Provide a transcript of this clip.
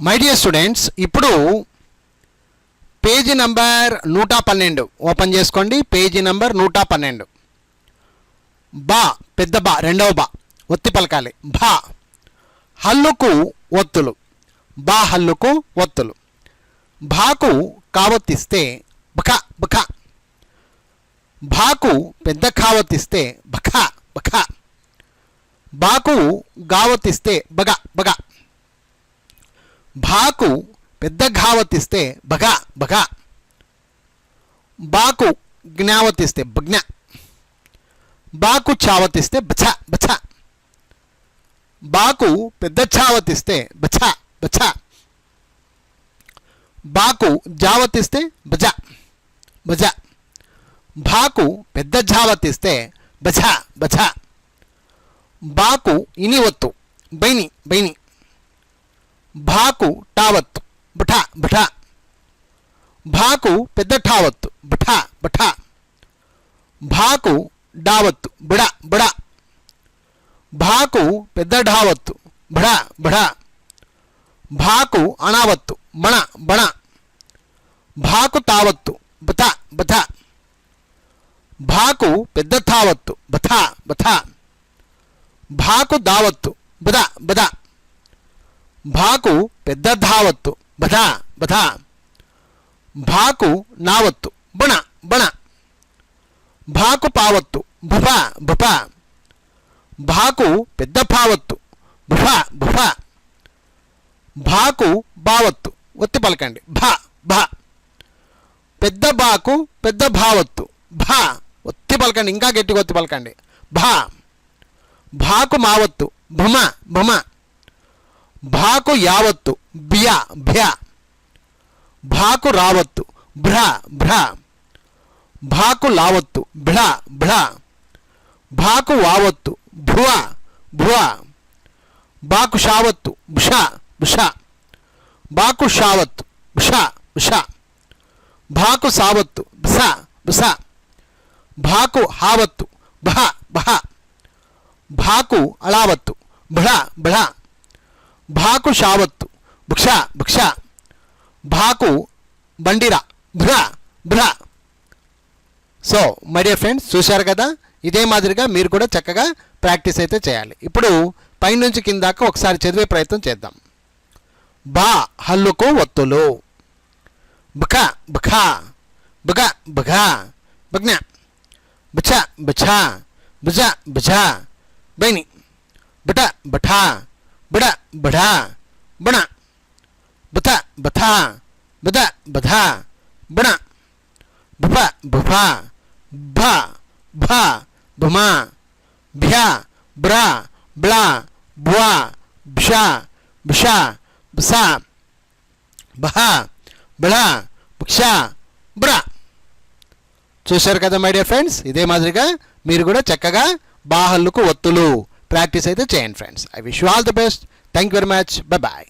My dear students ఇప్పుడు page number నూట పన్నెండు. ఓపెన్ చేసుకోండి. పేజీ నంబర్ నూట పన్నెండు. బా పెద్ద బా రెండవ బా. ఒత్తి పలకాలి. భా హల్లుకు ఒత్తులు. బా హల్లుకు ఒత్తులు. భాకు కావొత్తిస్తే బఖ బఖ. భాకు పెద్ద కావొత్తిస్తే బఖ బఖ. బాకు గావొత్తిస్తే బగ బగ. భాకు పెద్ద ఘావతిస్తే భగ భగ. బాకు జ్ఞావతిస్తే భగ్న బాకు చావతిస్తే బఛ బఛ బాకు పెద్ద చావతిస్తే బఛ బఛ బాకు జావతిస్తే బజ బజ భాకు పెద్ద జావతిస్తే బఛ బచ బాకు ఇని ఒత్తు బైని బైని. భాకు టావత్తు బఠ బఠ భాకు పెద్ద ఠావత్తు బఠ బఠ భాకు డావత్తు బుడ బుడ భాకు పెద్ద ఢావత్తు బడ బడ భాకు అణావత్తు బణ బణ భాకు తావత్తు బథ బథ భాకు పెద్ద తావత్తు బథ బథ భాకు దావత్తు బద బద భాకు పెద్ద ధావత్తు బధ బధ. భాకు నావత్తు. బణ బణ. భాకు పావత్తు. భుభ భుప భాకు పెద్ద పావత్తు భుభ భుభ భాకు బావత్తు. ఒత్తి పలకండి. భ భ. పెద్ద బాకు పెద్ద భావత్తు భ. ఒత్తి పలకండి. ఇంకా గట్టిగా ఒత్తి పలకండి. భ. భాకు మావత్తు. భమ భమ. భాకు యావత్తు బియ భ్య. భాకు రావత్తు భ్ర భ్ర. భాకు లావత్తు భ్ళ భ్ళ భాకు వావత్తు భువ భువ బాకు షావత్తు భుష భుష. బాకు షావత్తు భుష భుష. భాకు సావత్తు భస భస. భాకు హావత్తు భ భ. భాకు అళావత్తు బృహ బృహ భాకు షావత్తు భుక్ష భుక్ష భాకు బండిరా భ్ర భ్ర సో మై డియర్ ఫ్రెండ్స్ చూశారు కదా? ఇదే మాదిరిగా మీరు కూడా చక్కగా ప్రాక్టీస్ అయితే చేయాలి. ఇప్పుడు పైనుంచి కిందాక ఒకసారి చదివే ప్రయత్నం చేద్దాం. బా హల్లుకు ఒత్తులు బుఖ బఖ బగ బఘ బగ్న భుచ బఛ భుజ భుజ. బైని. బట బఠ బడ బఢ బణ బత బథ బద బధ బణ భుప భుప భ భ భుమ భ్య బ్ర బ్ల భ్వ భ్ష భుష భుస బహ బళ భుక్ష బ్ర చూశారు కదా మై డియర్ ఫ్రెండ్స్ ఇదే మాదిరిగా మీరు కూడా చక్కగా బాహల్లుకు ఒత్తులు. ప్రాక్టీస్ అయితే చేయండి friends I wish all the best thank you very much bye bye